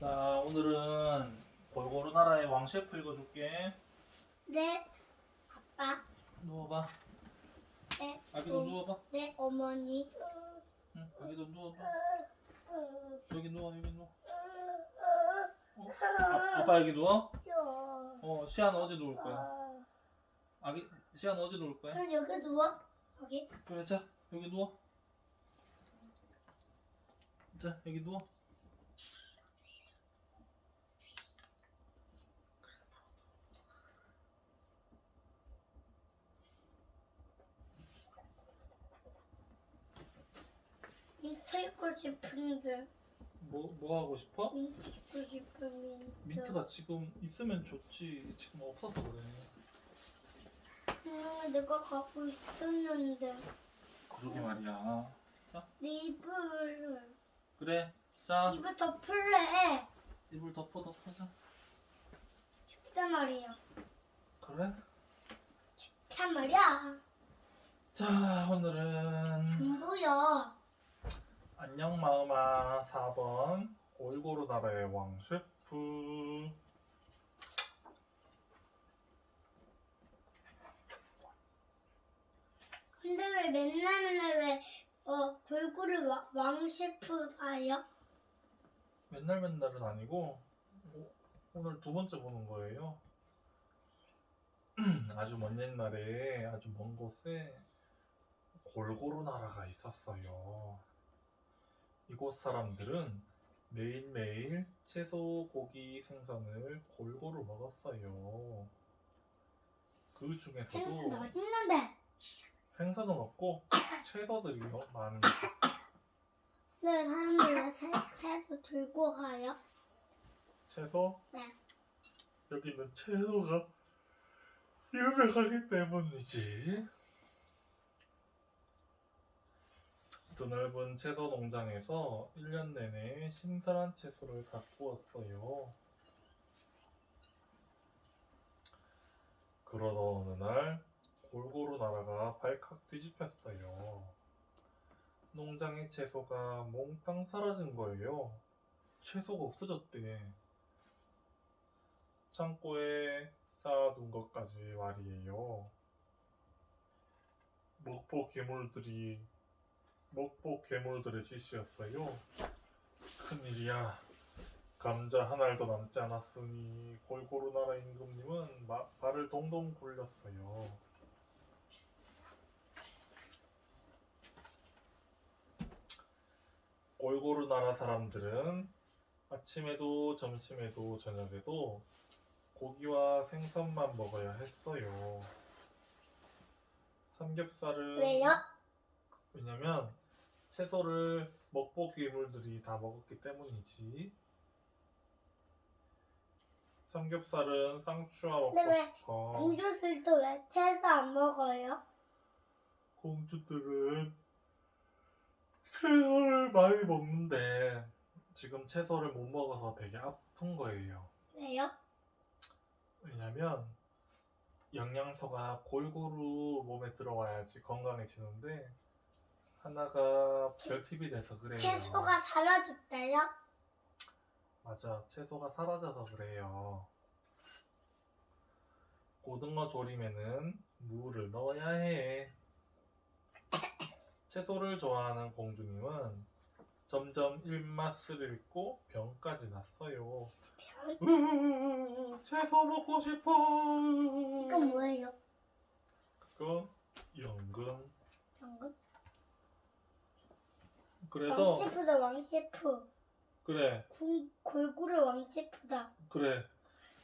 자, 오늘은 골고루 나라의 왕 셰프 읽어줄게. 네, 아빠, 누워봐. 네, 아기도 어, 누워봐. 네, 어머니. 응, 아기도 누워봐. 여기 누워, 여기 누워. 어? 아, 아빠 여기 누워? 어, 시안 어디 누울 거야? 아기, 시안 어디 누울 거야? 그럼 여기 누워. 여기. 그래, 자, 여기 누워. 자, 여기 누워. 민트 입고 싶은데. 뭐, 뭐 하고 싶어? 민트 입고 싶은 민트. 민트가 지금 있으면 좋지. 지금 없어서 그래. 음, 내가 갖고 있었는데. 그러게 말이야. 네 입을, 그래. 자, 입을 덮을래. 이불 덮어 덮어자. 춥단 말이야. 그래? 춥단 말이야. 자, 오늘은 안 보여. 안녕 마음아 4번 골고루 나라의 왕 셰프. 근데 왜 맨날 맨날 왜, 어, 골고루 와- 왕 셰프 봐요? 맨날 맨날은 아니고 오- 오늘 두 번째 보는 거예요. 아주 먼 옛날에 아주 먼 곳에 골고루 나라가 있었어요. 이곳 사람들은 매일매일 채소, 고기, 생선을 골고루 먹었어요. 그 생선 중에서도 어딨는데? 생선은 없고 채소들이요 많이 근데 왜 사람들이 왜 새, 새도 들고 가요? 채소 네. 여기는 채소가 유명하기 때문이지. 드넓은 채소 농장에서 1년 내내 신선한 채소를 왔어요. 그러던 어느 날 골고루 나라가 발칵 뒤집혔어요. 농장의 채소가 몽땅 사라진 거예요. 채소가 없어졌대. 창고에 쌓아둔 것까지 말이에요. 먹보 괴물들이 먹보 괴물들의 짓이었어요. 큰일이야. 감자 한 알도 남지 않았으니 골고루 나라 임금님은 마- 발을 동동 굴렸어요. 골고루 나라 사람들은 아침에도 점심에도 저녁에도 고기와 생선만 먹어야 했어요. 삼겹살은 왜요? 왜냐면 채소를 먹보 괴물들이 다 먹었기 때문이지. 삼겹살은 쌍추와 먹고 근데 왜 싶어. 공주들도 왜 채소 안 먹어요? 공주들은 채소를 많이 먹는데 지금 채소를 못 먹어서 되게 아픈 거예요. 왜요? 왜냐면 영양소가 골고루 몸에 들어와야지 건강해지는데 하나가 결핍이 돼서 그래요. 채소가 사라졌대요? 맞아, 채소가 사라져서 그래요. 고등어 조림에는 무를 넣어야 해. 채소를 좋아하는 공주님은 점점 입맛을 잃고 병까지 났어요. 별? 채소 먹고 싶어. 이건 뭐예요? 그건 연금. 정금? 그래서 왕셰프다 왕셰프 그래, 공, 골고루 왕셰프다 그래.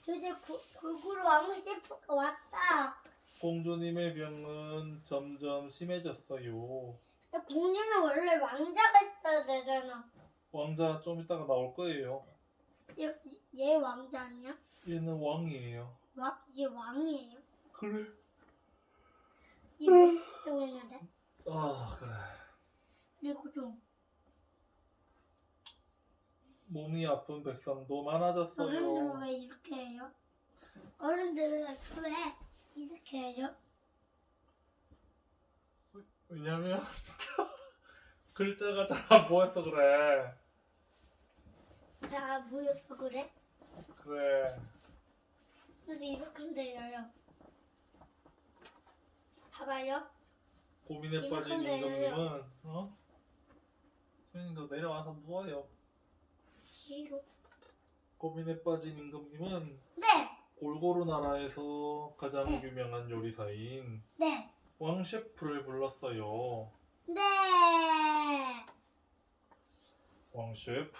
드디어 고, 골고루 왕셰프가 왔다 공주님의 병은 점점 심해졌어요. 근데 공주는 원래 왕자가 있어야 되잖아 왕자 좀 이따가 나올 거예요. 얘, 얘 왕자 아니야? 얘는 왕이에요. 왕? 얘 왕이에요? 그래. 얘 멋있어 보이는데? 아 그래. 그리고 좀 몸이 아픈 백성도 어른들은 많아졌어요. 왜 이렇게 해요? 어른들은 왜 이렇게 해요? 왜냐면 글자가 잘 안 보여서 그래. 다 모여서 그래? 그래. 근데 이렇게 하면 돼요. 봐봐요. 고민에 이만큼 빠진 내려요. 임금님은 어? 수현이도 내려와서 누워요. 뒤로. 고민에 빠진 임금님은 네, 골고루 나라에서 가장 네. 유명한 요리사인 네, 왕 셰프를 불렀어요. 네. 왕 셰프,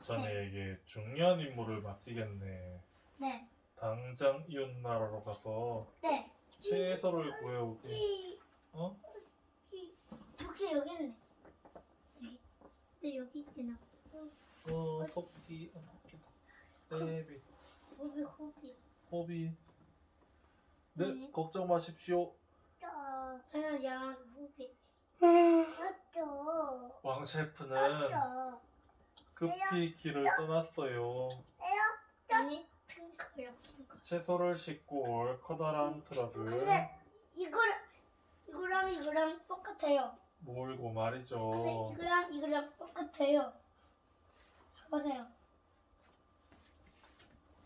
자네에게 중요한 임무를 맡기겠네. 네, 당장 이웃 나라로 가서 네. 채소를 구해오게. 이, 어? 이, 저기 여기 있네. 여기. 네, 여기 있잖아. 어, 토끼, 어, 토끼다. 데비, 호비, 호비. 호비. 네, 네. 걱정 마십시오. 저, 하나 호비. 맞죠. 왕 셰프는. 급히 길을 떠났어요. 아니, 핑크야, 핑크. 채소를 싣고 올 커다란 트럭을 근데 이거랑 이거랑 이거랑 똑같아요. 몰고 근데 말이죠. 이거랑 이거랑 똑같아요. 봐보세요.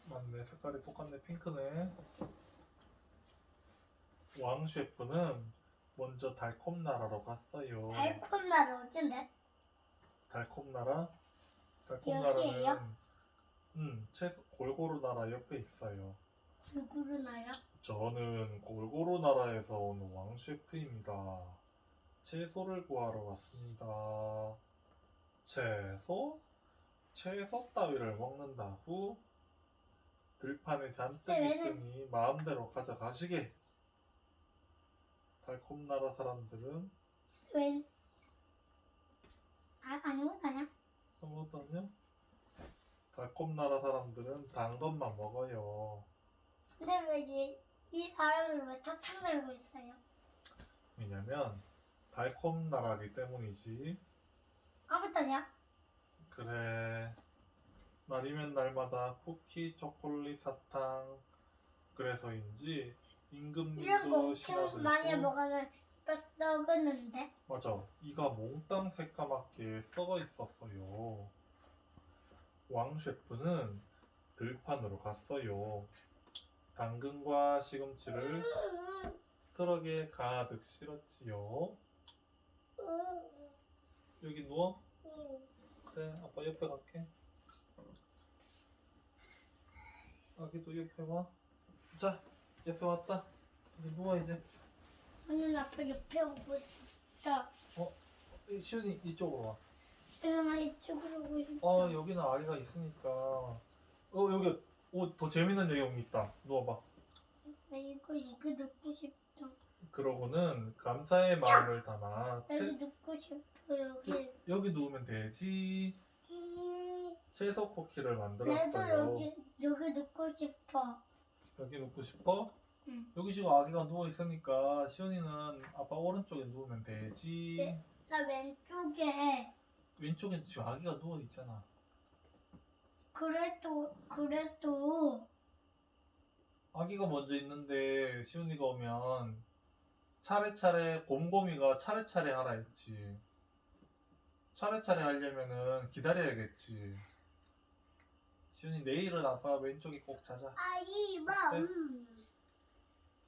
맞네, 색깔이 똑같네, 핑크네. 왕 셰프는 먼저 달콤 나라로 갔어요. 달콤 나라 어딘데? 달콤 나라? 달콤 여기예요? 나라는 음, 채소 골고루 나라 옆에 있어요. 누구를 나라? 저는 골고루 나라에서 온 왕 셰프입니다. 채소를 구하러 왔습니다. 채소? 채소 따위를 먹는다고? 들판에 잔뜩 네, 있으니 마음대로 가져가시게. 달콤 나라 사람들은 웬? 아 아니고 아니야. 아무것도요? 달콤 나라 사람들은 단 것만 먹어요. 근데 왜이 이 사람을 왜 탓하고 알고 있어요? 왜냐면 달콤 나라기 때문이지. 아무것도 아니야. 그래. 날이면 날마다 쿠키, 초콜릿, 사탕. 그래서인지 이런 거 임금님도 엄청 신하들고 많이 먹으면 이빨 썩었는데. 맞아. 이가 몽땅 새까맣게 썩어 있었어요. 왕 셰프는 들판으로 갔어요. 당근과 시금치를 트럭에 가득 실었지요. 여기 누워. 그래, 아빠 옆에 갈게. 아기도 옆에 와. 자, 옆에 왔다. 이제 누워 이제. 오늘 아빠 옆에 오고 싶다. 이, 시윤이 이쪽으로 와. 일어나 이쪽으로 오고 싶다. 아 여기는 아기가 있으니까. 어 여기 옷더 재밌는 여기 있다. 누워봐. 나 이거 이거 넣고 싶다. 그러고는 감사의 마음을 담아 채, 넣고 싶어 여기. 여기 누우면 되지. 음, 채소 쿠키를 나도 만들었어요. 여기 여기 넣고 싶어. 여기 눕고 싶어? 응. 여기 지금 아기가 누워 있으니까 시연이는 아빠 오른쪽에 누우면 되지. 네. 나 왼쪽에 왼쪽에 지금 아기가 누워 있잖아. 그래도 그래도 아기가 먼저 있는데 시훈이가 오면 차례차례 곰곰이가 차례차례 하라 했지. 차례차례 하려면은 기다려야겠지. 시훈이 내일은 아빠 왼쪽에 꼭 자자. 아이봐. 네. 음.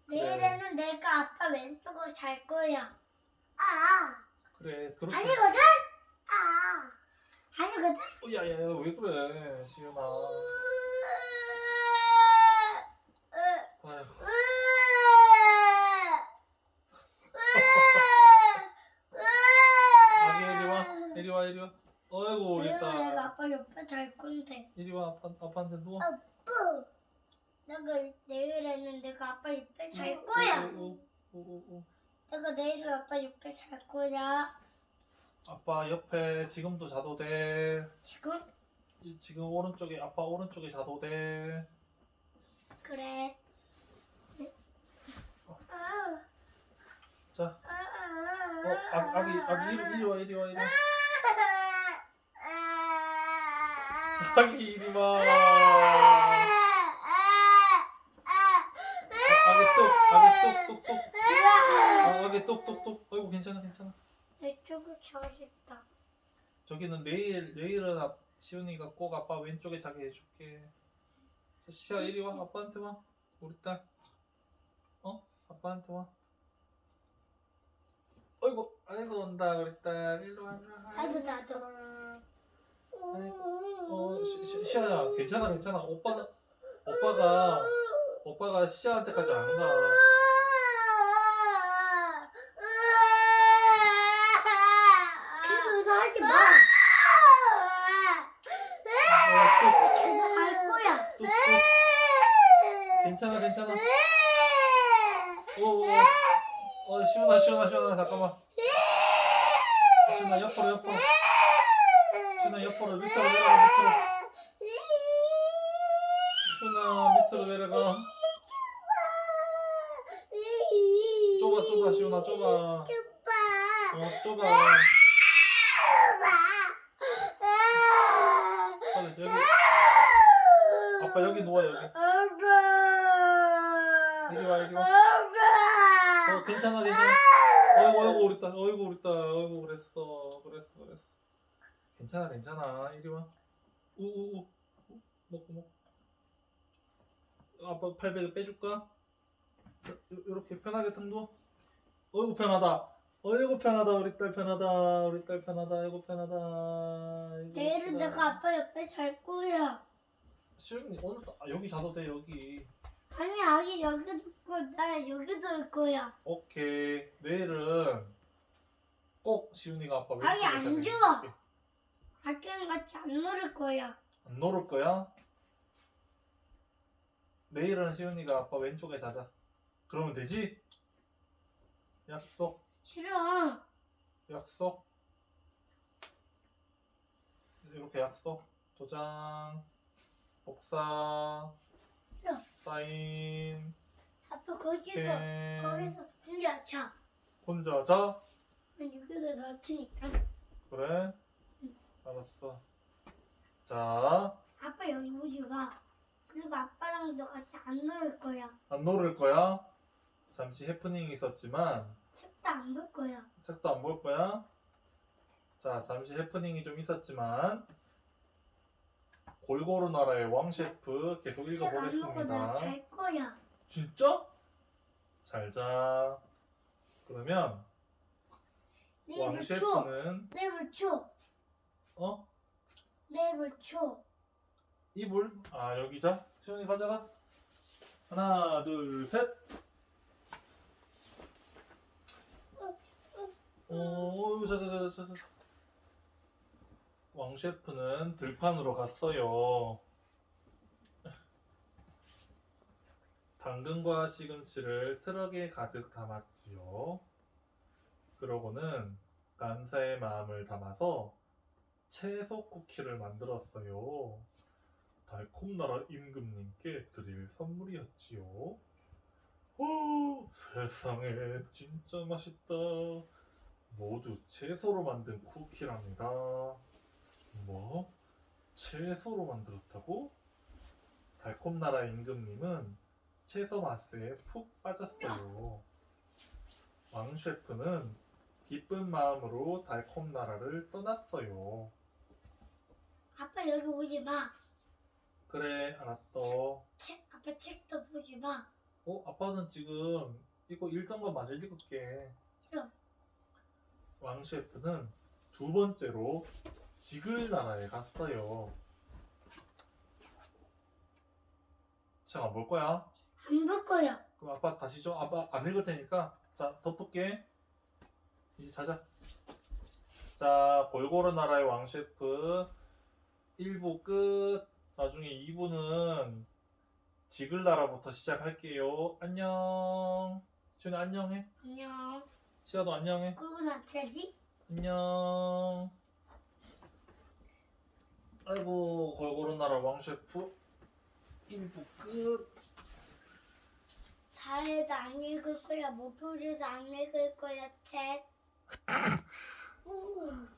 내일에는 내가 아빠 왼쪽으로 잘 거야. 아 그래 그렇게. 아니거든. 아 아니거든. 어, 야야야 왜 그래 시훈아. 아휴. 아기 이리 와 이리 와 이리 와. 어이구 내가 딸. 아빠 옆에 잘 건데. 이리 와 아빠 아빠한테 누워. 뿌. 내가 내일에는 내가 아빠 옆에 잘 거야. 오, 오, 오, 오. 내가 내일은 아빠 옆에 잘 거야. 아빠 옆에 지금도 자도 돼. 지금 이- 지금 오른쪽에 아빠 오른쪽에 자도 돼. 그래. 아, 자, 아, 아, 어, 아, 아기 아기 이리, 이리 와 이리 와 이리 와. 아, 아기 이리 와. 아기 뚝 아기 뚝뚝뚝. 아, 아기 뚝뚝뚝. 어이구 괜찮아 괜찮아. 내 쪽을 자고 싶다. 저기는 내일 내일은 아, 시훈이가 꼭 아빠 왼쪽에 자게 해줄게. 자, 시아 이리 와. 아빠한테 와. 우리 딸. 어? 아빠한테 와. 어이구, 아이고 온다 우리 딸. 일로 와. 일로 와. 나도, 나도. 어, 시, 시, 시아야, 괜찮아, 괜찮아. 오빠는 오빠가 오빠가 시아한테까지 안 가. 그래서 하지 마. 어, 계속 할 거야. 또, 또, 또. 괜찮아, 괜찮아. 오, 오, 오. 어, 시원하, 시원하, 시원하. 잠깐만. 시원하, 옆으로, 옆으로. 시원하, 옆으로. 밑으로 내려가, 밑으로. 시원하, 밑으로 내려가. 좁아, 좁아, 시원하, 좁아. 어, 좁아. 빨리, 여기. 아빠 여기 누워, 여기. 이리 와, 이리 와. 어, 괜찮아, 괜찮아. 어이구, 어이구, 딸. 어이구, 딸. 어이구, 그랬어. 그랬어, 그랬어. 괜찮아, 괜찮아. 이리 와. 우우우. 먹고, 먹고. 아빠 팔베개 빼줄까? 이렇게 편하게 등 누워. 어이구, 편하다. 어이구, 편하다. 우리 딸 편하다. 우리 딸 편하다. 어이구, 편하다. 아이고, 내일은 편하다. 내가 아빠 옆에 잘 거야. 시윤이 오늘 아, 여기 자도 돼, 여기. 아니 아기 여기도 있고 나 여기도 올 거야. 오케이. 내일은 꼭 시윤이가 아빠 아니, 왼쪽에 안 좋아. 아기랑 같이 안 놀을 거야. 안 놀을 거야? 내일은 시윤이가 아빠 왼쪽에 자자. 그러면 되지? 약속, 싫어. 약속. 이렇게 약속. 도장, 복사, 싫어. 사인, 아빠 거기서 캔. 거기서 혼자 자. 혼자 자? 난 여기도 넣을 테니까. 그래? 알았어. 자, 아빠 여기 오지 마. 그리고 아빠랑도 같이 안 놀을 거야. 안 놀을 거야? 잠시 해프닝이 있었지만, 책도 안 볼 거야. 책도 안 볼 거야? 자, 잠시 해프닝이 좀 있었지만 골고루 나라의 왕 셰프 계속 책 안 보고 읽어보겠습니다. 나 잘 거야. 진짜? 잘 자. 그러면 왕 내일 초. 셰프는 내일 초. 어? 내일 초. 이불? 아 여기 자. 시원이 가져가. 하나, 둘, 셋. 오, 자, 자, 자, 자, 자. 왕 셰프는 들판으로 갔어요. 당근과 시금치를 트럭에 가득 담았지요. 그러고는 감사의 마음을 담아서 채소 쿠키를 만들었어요. 달콤나라 임금님께 드릴 선물이었지요. 오, 세상에 진짜 맛있다. 모두 채소로 만든 쿠키랍니다. 뭐? 채소로 만들었다고? 달콤나라 임금님은 채소 맛에 푹 빠졌어요. 왕 셰프는 기쁜 마음으로 달콤나라를 떠났어요. 아빠 여기 오지 마. 그래, 알았어. 책 아빠 책도 보지 마. 어, 아빠는 지금 이거 읽던 거 마저 읽을게. 싫어. 왕 셰프는 두 번째로 지글 나라에 갔어요. 시작 안볼 거야? 안 볼 거야. 그럼 아빠 다시 줘. 아빠 안 읽을 테니까. 자, 덮을게. 이제 자자. 자, 골고루 나라의 왕 셰프 1부 끝. 나중에 2부는 지글 나라부터 시작할게요. 안녕. 시훈이 안녕해. 안녕. 시아도 안녕해. 그러고 나타지? 안녕. 아이고, 골고루 나라 왕 셰프 1부 끝. 다해도 안 읽을 거야. 목표리도 안 읽을 거야. 책. 음.